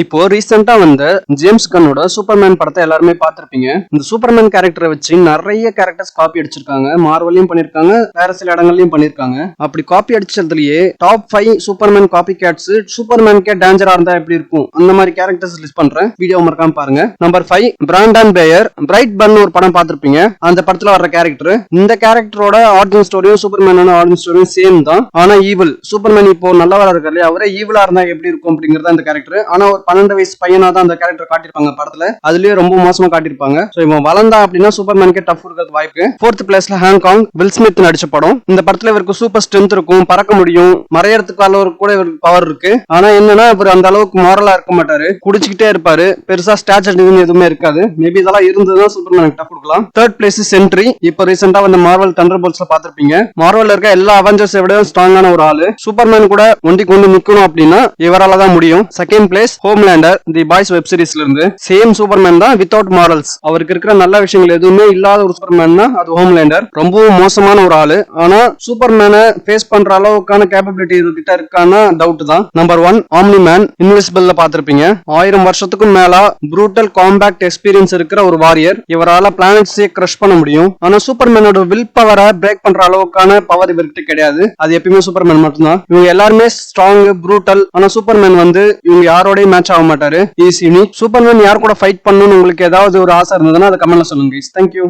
இப்போ ரீசெண்டா வந்த ஜேம்ஸ் கன்னோட சூப்பர்மேன் படத்தை எல்லாருமே பார்த்திருப்பீங்க. இந்த சூப்பர்மேன் கேரக்டரை வச்சு நிறைய கேரக்டர்ஸ் காப்பி அடிச்சிருக்காங்க. மார்வலையும் பண்ணிருக்காங்க. வேற சில இடங்கள்லயும் பண்ணிருக்காங்க. அப்படி copy அடிச்சதுலயே top five Superman copy cats சூப்பர்மேன்கே டேஞ்சரா இருந்தா எப்படி இருக்கும்? அந்த மாதிரி கேரக்டர்ஸ் லிஸ்ட் பண்றேன். வீடியோ மறக்காம பாருங்க. Number five Brandon Breyer Brightburn ஒரு படம் பார்த்திருப்பீங்க. அந்த படத்துல வர்ற கேரக்டர் இந்த கேரக்டரோட ஆர்ஜின் ஸ்டோரியும் சூப்பர்மேனோட ஆர்ஜின் ஸ்டோரியும் சேம் தான். ஆனா ஈவில் சூப்பர்மேன் இப்போ நல்லவரா இருக்காரு இல்லையா? அவரே ஈவிலா இருந்தா எப்படி இருக்கும் அப்படிங்கறத அந்த கேரக்டர் ஆனா ஒரு பன்னெண்டு வயசு பையனா தான் அந்த கேரக்டர் காட்டியிருப்பாங்க படத்துல. அதுலயே ரொம்ப மோசமா காட்டியிருப்பாங்க. சோ இவன் வளர்ந்தா அப்படின்னா சூப்பர்மேனுக்கே டஃப் இருக்கிறது வாய்ப்பு. ஃபோர்த் பிளேஸ்ல ஹாங்காங் வில் ஸ்மித் நடிச்ச படம். இந்த படத்துல இவருக்கு சூப்பர் ஸ்ட்ரென்த் இருக்கும் பறக்க முடியும். மறையறதுக்கு அளவுக்கு கூட இவருக்கு பவர் இருக்கு. ஆனா என்னன்னா இவர் அந்த அளவுக்கு மாரலா இருக்க மாட்டாரு. குடிச்சுக்கிட்டே இருப்பாரு. பெருசா ஸ்டாச்சர் எதுவுமே இருக்காது. மேபி இதெல்லாம் இருந்ததுதான் சூப்பர்மேனுக்கு டஃப் கொடுக்கலாம். தேர்ட் பிளேஸ் சென்ட்ரி இப்போ ரீசெண்டா வந்து மார்வல் தண்டர் போல்ஸ்ல பாத்திருப்பீங்க மார்வல் இருக்க எல்லா அவெஞ்சர்ஸை விட ஸ்ட்ராங்கான ஒரு ஆளு. சூப்பர்மேன் கூட ஒண்டி கொண்டு நிக்கணும் அப்படின்னா இவரால தான் முடியும் second place Homelander the Boys web சீரிஸ்ல இருந்து சேம் சூப்பர்மேன் தான் வித்தவுட் மாரல்ஸ் அவருக்கு இருக்கிற நல்ல விஷயங்கள் எதுவுமே இல்லாத ஒரு சூப்பர்மேன் தான் அது ஹோம்லேண்டர் ரொம்பவும் மோசமான ஒரு ஆளு. ஆனா சூப்பர்மேனை ஃபேஸ் பண்ற அளவுக்கான கேப்பபிலிட்டி கிட்ட இருக்கான டவுட் தான். நம்பர் ஒன் ஆம்னி மேன் இன்விசிபிள்ல பாத்திருப்பீங்க ஆயிரம் வருஷத்துக்கும் மேல ப்ரூட்டல் காம்பேக்ட் எக்ஸ்பீரியன்ஸ் இருக்கிற ஒரு வாரியர் இவரால பிளானட்ஸே கிரஷ் பண்ண முடியும். ஆனா சூப்பர்மேனோட வில் பவரை பிரேக் பண்ற அளவுக்கான பவர் இவர்கிட்ட கிடையாது. அது எப்பயுமே சூப்பர்மேன் மட்டும்தான். இவங்க எல்லாருமே ஸ்ட்ராங் ப்ரூட்டல் ஆனா சூப்பர்மேன் வந்து இவங்க யாரோடய மேட்ச் ஆக மாட்டாரு. ஈஸினி சூப்பர்மேன் யார் கூட ஃபைட் பண்ணணும்னு உங்களுக்கு ஏதாவது ஒரு ஆசை இருந்ததுன்னா அதை கமெண்ட்ல சொல்லுங்க தேங்க்யூ